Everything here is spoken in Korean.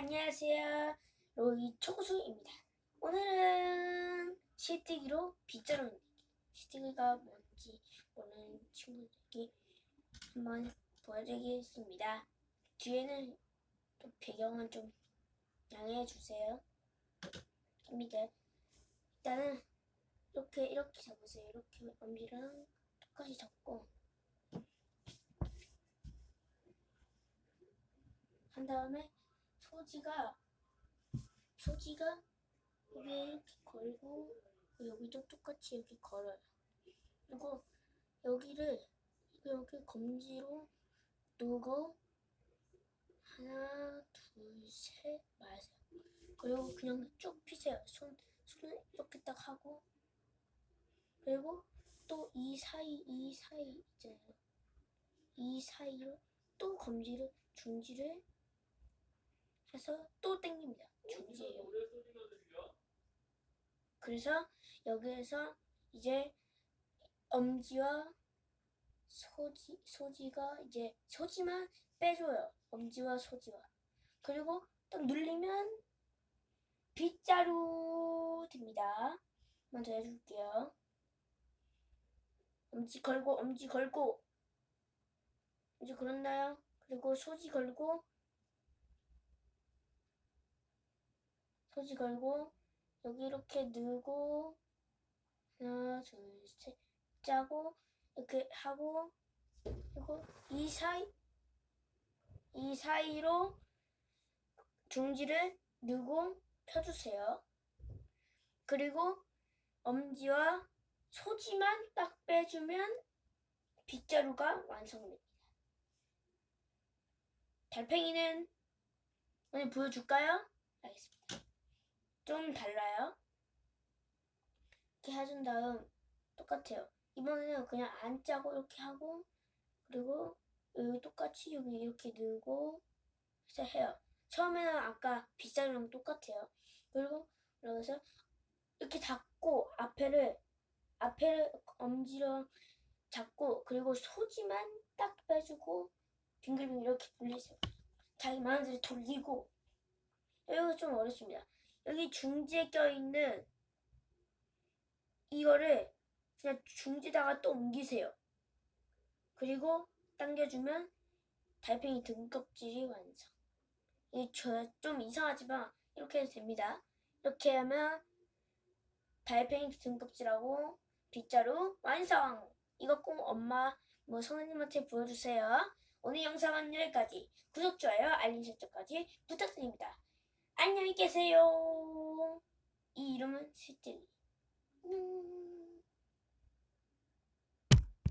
안녕하세요. 로이 초고수입니다. 오늘은 시뜨기로 빗자루 만들기. 시뜨기가 뭔지 모르는 친구들에게 한번 보여드리겠습니다. 뒤에는 또 배경은 좀 양해해 주세요. 입니다. 일단은 이렇게 이렇게 잡으세요. 이렇게 엄지랑 똑같이 잡고 한 다음에 소지가 소지가 여기에 이렇게 걸고 여기도 똑같이 이렇게 걸어요. 그리고 여기를 이렇게 검지로 누고 하나 둘셋 마세요. 그리고 그냥 쭉 피세요. 손 손을 이렇게 딱 하고 그리고 또 이 사이 이 사이 있잖아요. 이 사이로 또 검지를 중지를 해서 또 당깁니다. 중지예요. 그래서 여기에서 이제 엄지와 소지 소지가 이제 소지만 빼줘요. 엄지와 소지와. 그리고 딱 눌리면 빗자루 됩니다. 먼저 해줄게요. 엄지 걸고 엄지 걸고 이제 그렇나요? 그리고 소지 걸고 소지 걸고 여기 이렇게 넣고 하나 둘 셋 짜고 이렇게 하고 그리고 이 사이 이 사이로 중지를 넣고 펴주세요. 그리고 엄지와 소지만 딱 빼주면 빗자루가 완성됩니다. 달팽이는 오늘 보여줄까요? 알겠습니다. 좀 달라요. 이렇게 해준 다음 똑같아요. 이번에는 그냥 안 짜고 이렇게 하고 그리고 여기 똑같이 여기 이렇게 넣고 해서 해요. 처음에는 아까 빗자루랑 똑같아요. 그리고 그래서 이렇게 잡고 앞에를 앞에를 엄지로 잡고 그리고 소지만 딱 빼주고 빙글빙글 이렇게 돌리세요. 자기 마음대로 돌리고 이거 좀 어렵습니다. 여기 중지에 껴있는 이거를 그냥 중지다가 또 옮기세요. 그리고 당겨주면 달팽이 등껍질이 완성. 이좀 이상하지만 이렇게 해도 됩니다. 이렇게 하면 달팽이 등껍질하고 빗자루 완성! 이거 꼭 엄마 뭐 선생님한테 보여주세요. 오늘 영상은 여기까지. 구독, 좋아요, 알림 설정까지 부탁드립니다. 안녕히 계세요. 이 이름은 실제. 음.